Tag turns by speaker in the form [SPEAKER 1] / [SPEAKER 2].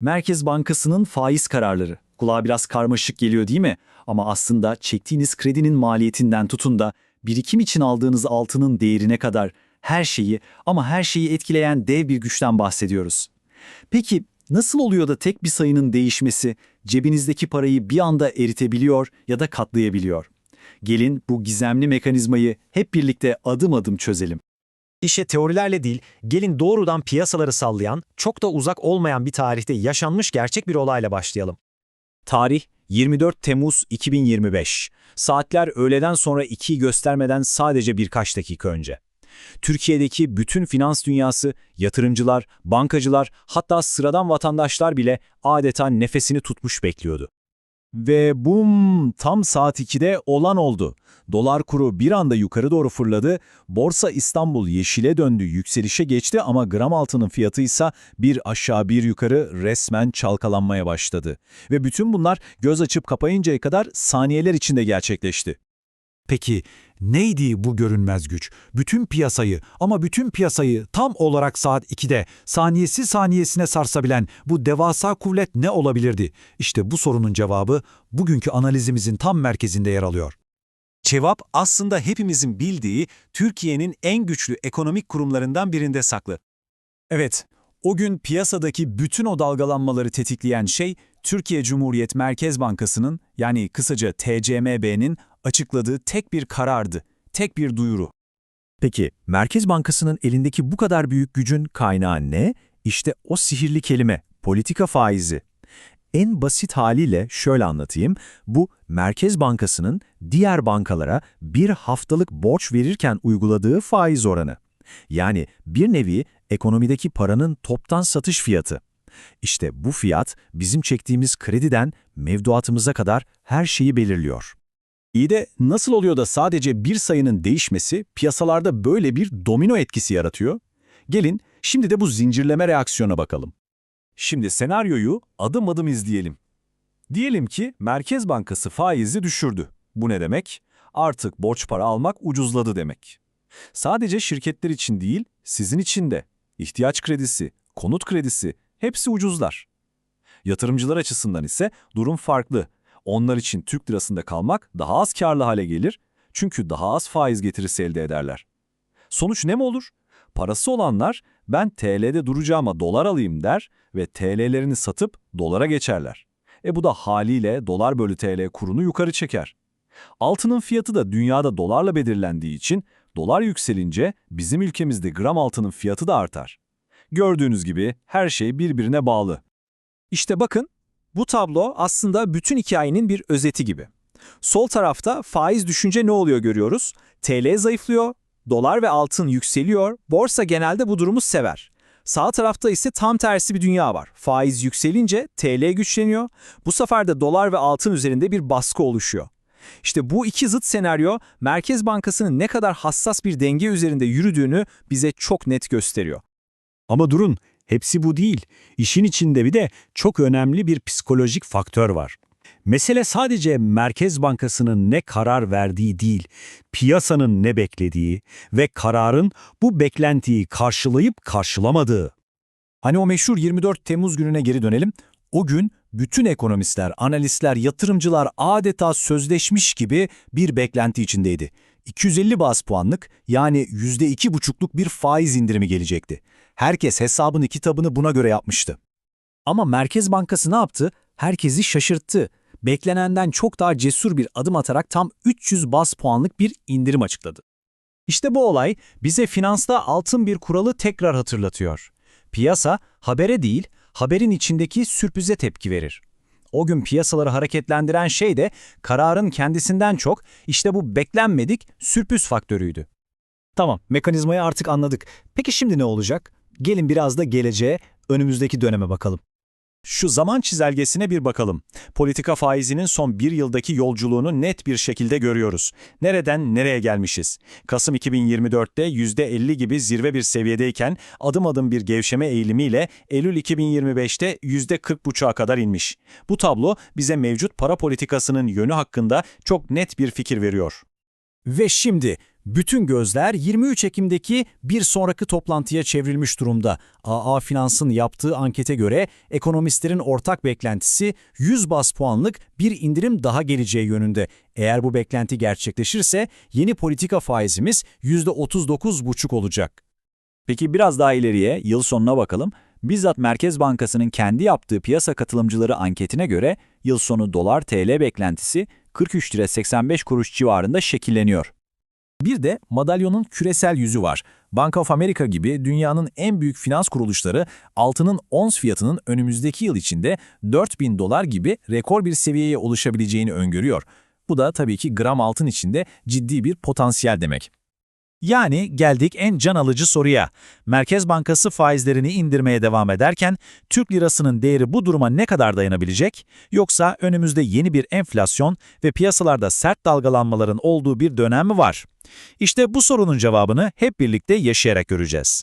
[SPEAKER 1] Merkez Bankası'nın faiz kararları. Kulağa biraz karmaşık geliyor değil mi? Ama aslında çektiğiniz kredinin maliyetinden tutun da birikim için aldığınız altının değerine kadar her şeyi ama her şeyi etkileyen dev bir güçten bahsediyoruz. Peki nasıl oluyor da tek bir sayının değişmesi cebinizdeki parayı bir anda eritebiliyor ya da katlayabiliyor? Gelin bu gizemli mekanizmayı hep birlikte adım adım çözelim.
[SPEAKER 2] İşe teorilerle değil, gelin doğrudan piyasaları sallayan, çok da uzak olmayan bir tarihte yaşanmış gerçek bir olayla başlayalım.
[SPEAKER 3] Tarih 24 Temmuz 2025. Saatler öğleden sonra 2'yi göstermeden sadece birkaç dakika önce. Türkiye'deki bütün finans dünyası, yatırımcılar, bankacılar, hatta sıradan vatandaşlar bile adeta nefesini tutmuş bekliyordu. Ve bum tam saat 2'de olan oldu. Dolar kuru bir anda yukarı doğru fırladı, Borsa İstanbul yeşile döndü, yükselişe geçti ama gram altının fiyatı ise bir aşağı bir yukarı resmen çalkalanmaya başladı. Ve bütün bunlar göz açıp kapayıncaya kadar saniyeler içinde gerçekleşti.
[SPEAKER 4] Peki neydi bu görünmez güç? Bütün piyasayı ama bütün piyasayı tam olarak saat 2'de saniyesi saniyesine sarsabilen bu devasa kuvvet ne olabilirdi? İşte bu sorunun cevabı bugünkü analizimizin tam merkezinde yer alıyor.
[SPEAKER 3] Cevap aslında hepimizin bildiği Türkiye'nin en güçlü ekonomik kurumlarından birinde saklı. Evet, o gün piyasadaki bütün o dalgalanmaları tetikleyen şey Türkiye Cumhuriyet Merkez Bankası'nın yani kısaca TCMB'nin açıkladığı tek bir karardı, tek bir duyuru. Peki, Merkez Bankası'nın elindeki bu kadar büyük gücün kaynağı ne? İşte o sihirli kelime, politika faizi. En basit haliyle şöyle anlatayım, bu Merkez Bankası'nın diğer bankalara bir haftalık borç verirken uyguladığı faiz oranı. Yani bir nevi ekonomideki paranın toptan satış fiyatı. İşte bu fiyat bizim çektiğimiz krediden mevduatımıza kadar her şeyi belirliyor. İyi de nasıl oluyor da sadece bir sayının değişmesi piyasalarda böyle bir domino etkisi yaratıyor? Gelin şimdi de bu zincirleme reaksiyona bakalım. Şimdi senaryoyu adım adım izleyelim. Diyelim ki Merkez Bankası faizi düşürdü. Bu ne demek? Artık borç para almak ucuzladı demek. Sadece şirketler için değil, sizin için de. İhtiyaç kredisi, konut kredisi hepsi ucuzlar. Yatırımcılar açısından ise durum farklı. Onlar için Türk lirasında kalmak daha az karlı hale gelir çünkü daha az faiz getirisi elde ederler. Sonuç ne mi olur? Parası olanlar ben TL'de duracağıma dolar alayım der ve TL'lerini satıp dolara geçerler. E bu da haliyle dolar bölü TL kurunu yukarı çeker. Altının fiyatı da dünyada dolarla belirlendiği için dolar yükselince bizim ülkemizde gram altının fiyatı da artar. Gördüğünüz gibi her şey birbirine bağlı.
[SPEAKER 2] İşte bakın, bu tablo aslında bütün hikayenin bir özeti gibi. Sol tarafta faiz düşünce ne oluyor görüyoruz? TL zayıflıyor, dolar ve altın yükseliyor, borsa genelde bu durumu sever. Sağ tarafta ise tam tersi bir dünya var. Faiz yükselince TL güçleniyor, bu sefer de dolar ve altın üzerinde bir baskı oluşuyor. İşte bu iki zıt senaryo Merkez Bankası'nın ne kadar hassas bir denge üzerinde yürüdüğünü bize çok net gösteriyor.
[SPEAKER 4] Ama durun, hepsi bu değil. İşin içinde bir de çok önemli bir psikolojik faktör var. Mesele sadece Merkez Bankası'nın ne karar verdiği değil, piyasanın ne beklediği ve kararın bu beklentiyi karşılayıp karşılamadığı.
[SPEAKER 3] Hani o meşhur 24 Temmuz gününe geri dönelim. O gün bütün ekonomistler, analistler, yatırımcılar adeta sözleşmiş gibi bir beklenti içindeydi. 250 baz puanlık yani %2,5'luk bir faiz indirimi gelecekti. Herkes hesabını kitabını buna göre yapmıştı. Ama Merkez Bankası ne yaptı? Herkesi şaşırttı. Beklenenden çok daha cesur bir adım atarak tam 300 baz puanlık bir indirim açıkladı. İşte bu olay bize finansta altın bir kuralı tekrar hatırlatıyor. Piyasa habere değil, haberin içindeki sürprize tepki verir. O gün piyasaları hareketlendiren şey de kararın kendisinden çok işte bu beklenmedik sürpriz faktörüydü. Tamam, mekanizmayı artık anladık. Peki şimdi ne olacak? Gelin biraz da geleceğe, önümüzdeki döneme bakalım. Şu zaman çizelgesine bir bakalım. Politika faizinin son bir yıldaki yolculuğunu net bir şekilde görüyoruz. Nereden nereye gelmişiz? Kasım 2024'te %50 gibi zirve bir seviyedeyken adım adım bir gevşeme eğilimiyle Eylül 2025'te %40,5'a kadar inmiş. Bu tablo bize mevcut para politikasının yönü hakkında çok net bir fikir veriyor. Ve şimdi
[SPEAKER 5] Bütün gözler 23 Ekim'deki bir sonraki toplantıya çevrilmiş durumda. AA Finans'ın yaptığı ankete göre ekonomistlerin ortak beklentisi 100 bas puanlık bir indirim daha geleceği yönünde. Eğer bu beklenti gerçekleşirse yeni politika faizimiz %39,5 olacak.
[SPEAKER 6] Peki biraz daha ileriye, yıl sonuna bakalım. Bizzat Merkez Bankası'nın kendi yaptığı piyasa katılımcıları anketine göre yıl sonu dolar TL beklentisi 43 lira 85 kuruş civarında şekilleniyor.
[SPEAKER 7] Bir de madalyonun küresel yüzü var. Bank of America gibi dünyanın en büyük finans kuruluşları altının ons fiyatının önümüzdeki yıl içinde 4000 dolar gibi rekor bir seviyeye ulaşabileceğini öngörüyor. Bu da tabii ki gram altın içinde ciddi bir potansiyel demek.
[SPEAKER 3] Yani geldik en can alıcı soruya. Merkez Bankası faizlerini indirmeye devam ederken Türk lirasının değeri bu duruma ne kadar dayanabilecek? Yoksa önümüzde yeni bir enflasyon ve piyasalarda sert dalgalanmaların olduğu bir dönem mi var? İşte bu sorunun cevabını hep birlikte yaşayarak göreceğiz.